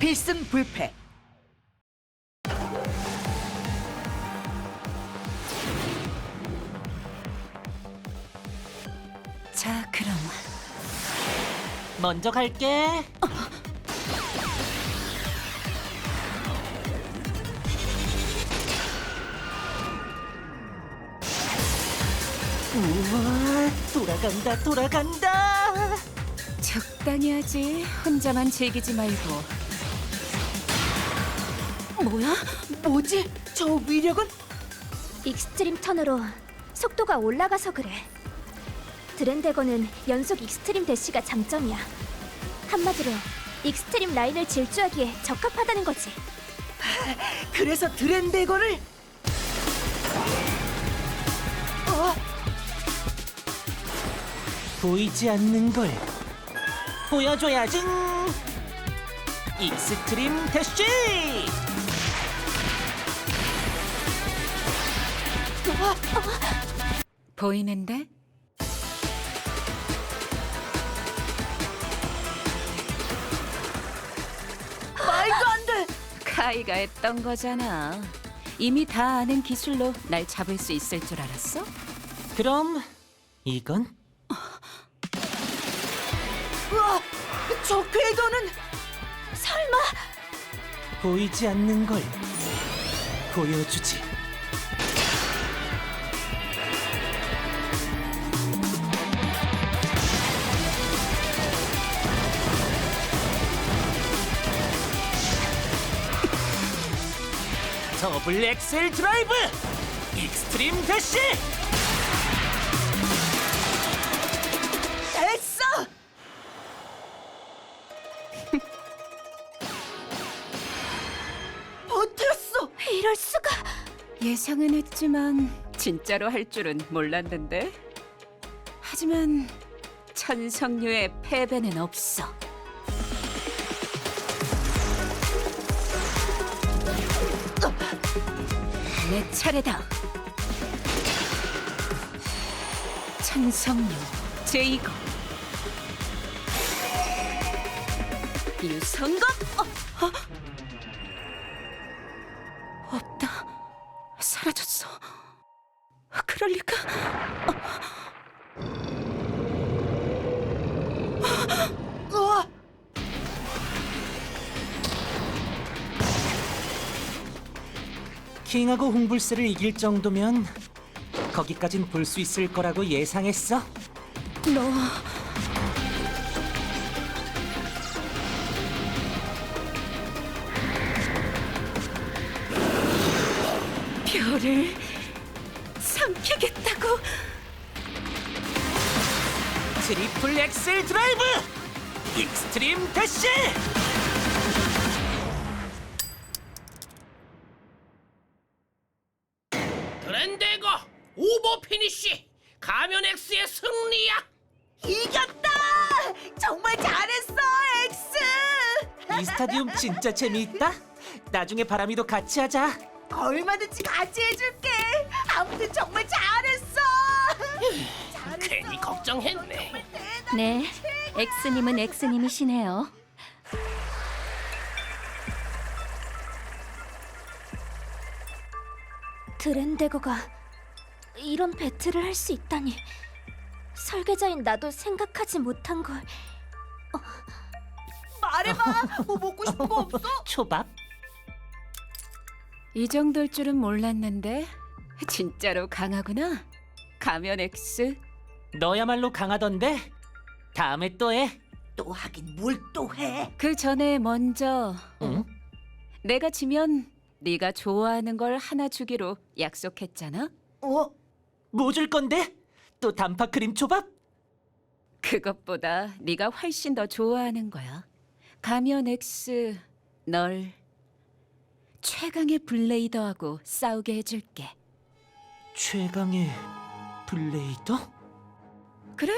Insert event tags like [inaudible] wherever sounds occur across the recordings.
필승 불패. 자, 그럼 먼저 갈게. 우와, 돌아간다, 돌아간다. 적당히 하지. 혼자만 즐기지 말고. 뭐야? 뭐지? 저 위력은? 익스트림 턴으로 속도가 올라가서 그래. 드랜데거는 연속 익스트림 대시가 장점이야. 한마디로 익스트림 라인을 질주하기에 적합하다는 거지. [laughs] 그래서 드랜데거를 어? 보이지 않는 걸 보여줘야지. 익스트림 대쉬. 보이는데? 말도 안 돼. 카이가 했던 거잖아. 이미 다 아는 기술로 날 잡을 수 있을 줄 알았어? 그럼 이건 우와, 저 궤도는 설마 보이지 않는 걸 보여주지. 더블 엑셀 드라이브 익스트림 대시 됐어. [laughs] 버텼어. 이럴 수가? 예상은 했지만 진짜로 할 줄은 몰랐는데. 하지만 천성류의 패배는 없어. 내 차례다. 천성류 제이거 유성검 어, 어? 킹하고 홍불스를 이길 정도면 거기까진 볼 수 있을 거라고 예상했어. 너. 별을 삼키겠다고? 트리플 엑셀 드라이브! 익스트림 대시 그랜데거 오버 피니쉬 가면 X의 승리야. 이겼다. 정말 잘했어, 엑스. 이 스타디움 진짜 재미있다. 나중에 바람이도 같이 하자. 얼마든지 같이 해줄게. 아무튼 정말 잘했어. 괜히 걱정했네. 네, 엑스님은 엑스님이시네요. 드랜데거가 이런 배틀을 할 수 있다니 설계자인 나도 생각하지 못한 걸 말해봐. 뭐 먹고 싶은 거 없어? [laughs] 초밥? 이 정도일 줄은 몰랐는데 진짜로 강하구나 가면 X 너야말로 강하던데. 다음에 또 해. 또 하긴 뭘 또 해? 그 전에 먼저 응? 내가 지면 네가 좋아하는 걸 하나 주기로 약속했잖아. 어? 뭐 줄 건데? 또 단파 크림 초밥? 그것보다 네가 훨씬 더 좋아하는 거야. 가면 X 널 최강의 블레이더하고 싸우게 해줄게. 최강의 블레이더? 그래,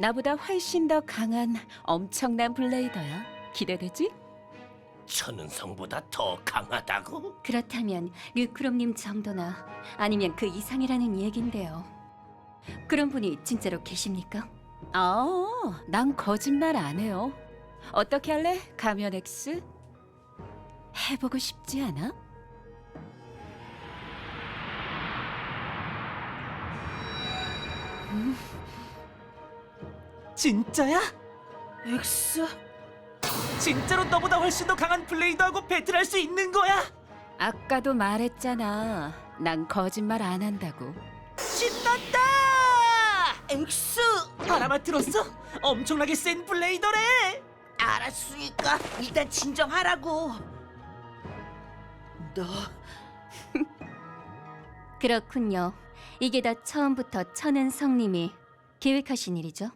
나보다 훨씬 더 강한 엄청난 블레이더야. 기대되지? 천은성보다 더 강하다고? 그렇다면 류크롬님 정도나 아니면 그 이상이라는 얘긴데요. 그런 분이 진짜로 계십니까? 아, 난 거짓말 안 해요. 어떻게 할래? 가면 X? 해보고 싶지 않아? 진짜야? 엑스? 진짜로 너보다 훨씬 더 강한 블레이드하고 배틀할 수 있는 거야? 아까도 말했잖아. 난 거짓말 안 한다고. 신난다! 엑스? 바람아 들었어? 엄청나게 센 블레이더래! 알았으니까 일단 진정하라고. 너 [laughs] 그렇군요. 이게 다 처음부터 천은 성님이 계획하신 일이죠?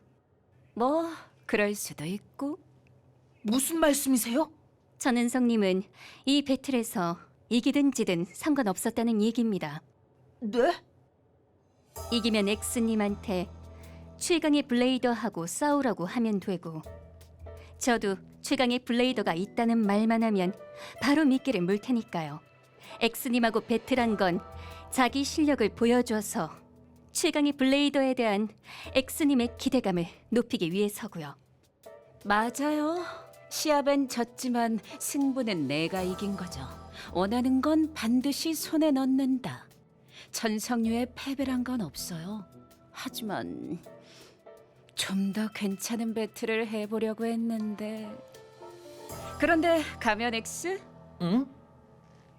뭐 그럴 수도 있고. 무슨 말씀이세요? 천은 성님은 이 배틀에서 이기든 지든 상관없었다는 얘기입니다. 네? 이기면 엑스님한테 최강의 블레이더하고 싸우라고 하면 되고 저도 최강의 블레이더가 있다는 말만 하면 바로 미끼를 물 테니까요. 엑스님하고 배틀한 건 자기 실력을 보여줘서 최강의 블레이더에 대한 엑스님의 기대감을 높이기 위해서고요. 맞아요. 시합엔 졌지만 승부는 내가 이긴 거죠. 원하는 건 반드시 손에 넣는다. 천성류의 패배란 건 없어요. 하지만 좀 더 괜찮은 배틀을 해보려고 했는데 그런데 가면 X 응?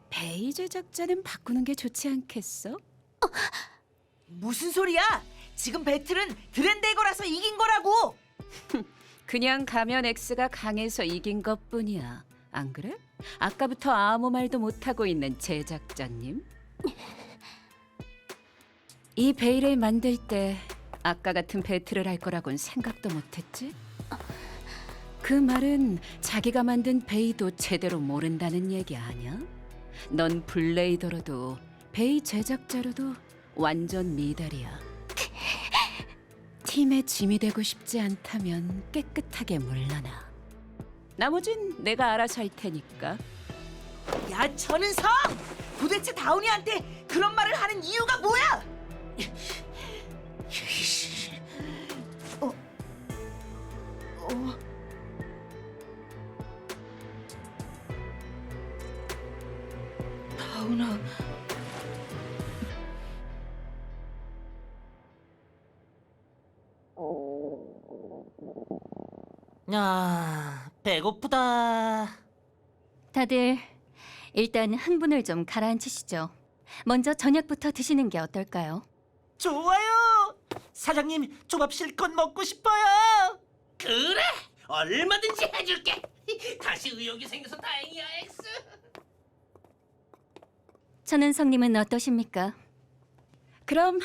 베이 제작자는 바꾸는 게 좋지 않겠어? 무슨 소리야? 지금 배틀은 드랜데이거라서 이긴 거라고. [laughs] 그냥 가면 X가 강해서 이긴 것뿐이야. 안 그래? 아까부터 아무 말도 못 하고 있는 제작자님. 이 베일을 만들 때 아까 같은 배틀을 할 거라곤 생각도 못했지. 그 말은 자기가 만든 베이도 제대로 모른다는 얘기 아니야? 넌 블레이더로도 베이 제작자로도 완전 미달이야. 팀의 짐이 되고 싶지 않다면 깨끗하게 물러나. 나머진 내가 알아서 할 테니까. 야 천은성! 도대체 다운이한테 그런 말을 하는 이유가 뭐야? 야, 배고프다. 다들 일단 흥분을 좀 가라앉히시죠. 먼저 저녁부터 드시는 게 어떨까요? 좋아요. 사장님, 조밥 실컷 먹고 싶어요. 그래 얼마든지 해줄게 [laughs] 다시 의욕이 생겨서 다행이야 엑스 천은성님은 어떠십니까? 그럼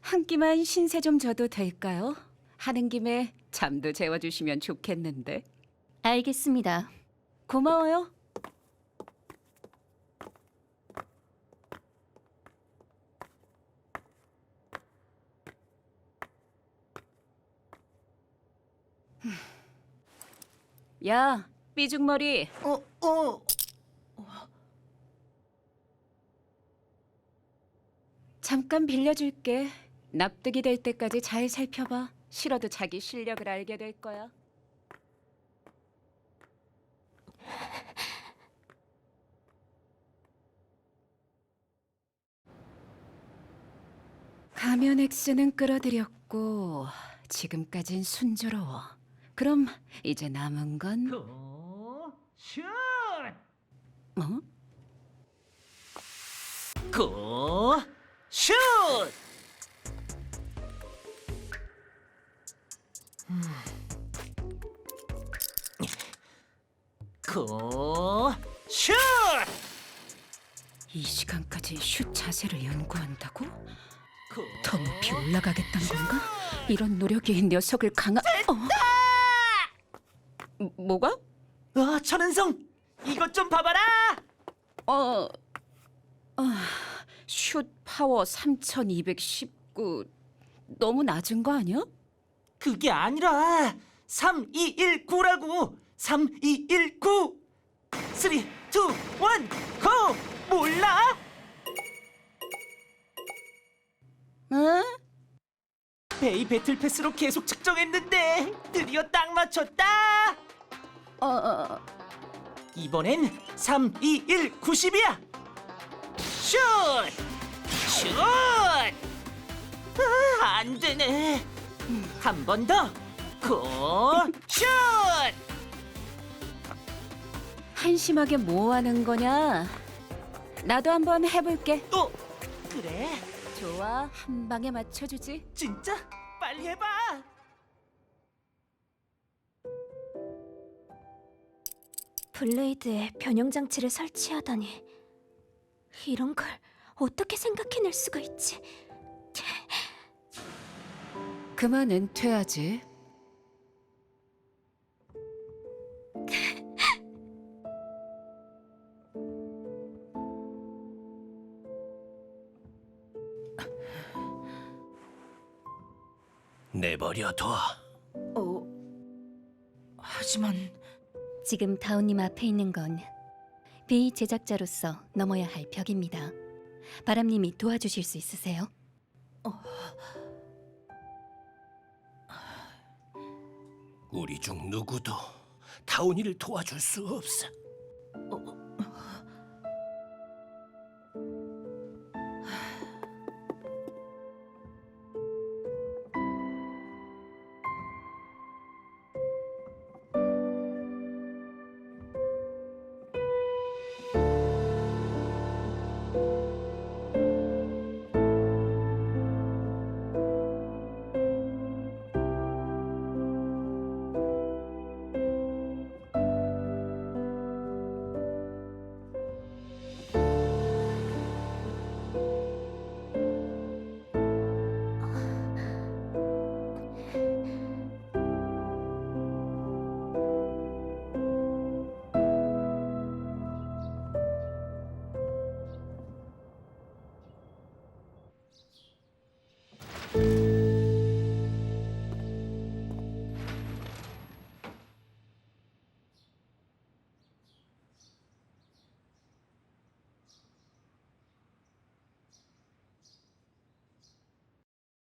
한 끼만 신세 좀 져도 될까요? 하는 김에 잠도 재워주시면 좋겠는데. 알겠습니다. 고마워요. 야, 삐죽머리. 어? 어? 잠깐 빌려줄게. 납득이 될 때까지 잘 살펴봐. 싫어도 자기 실력을 알게 될 거야. 가면 X는 끌어들였고 지금까진 순조로워. 그럼 이제 남은 건 고, 슛! 뭐? 고, 슛! 고, 슛! 이 시간까지 슛 자세를 연구한다고? 고, 더 높이 올라가겠단 건가? 이런 노력이 녀석을 강하... 어? 뭐- 뭐가? 아, 천은성, 이것 좀 봐봐라. 어... 아, 슛 파워 3219 너무 낮은 거 아니야? 그게 아니라 3219라고 3219 3, 2, 1, 고! 몰라? 응? 베이 배틀 패스로 계속 측정했는데 드디어 딱 맞췄다 어... 어... 이번엔 3, 2, 1, 90이야. 슛! 슛! 아, 안 되네. 한 번 더. 고! 슛! 한심하게 뭐 하는 거냐? 나도 한번 해볼게. 또 그래? 좋아, 한 방에 맞춰주지. 진짜? 빨리 해봐. 블레이드에 변형 장치를 설치하다니 이런 걸 어떻게 생각해낼 수가 있지? 그만 은퇴하지. 내버려둬. 어. 하지만 지금 다운님 앞에 있는 건 베이 제작자로서 넘어야 할 벽입니다. 바람님이 도와주실 수 있으세요? 우리 중 누구도 다운이를 도와줄 수 없어.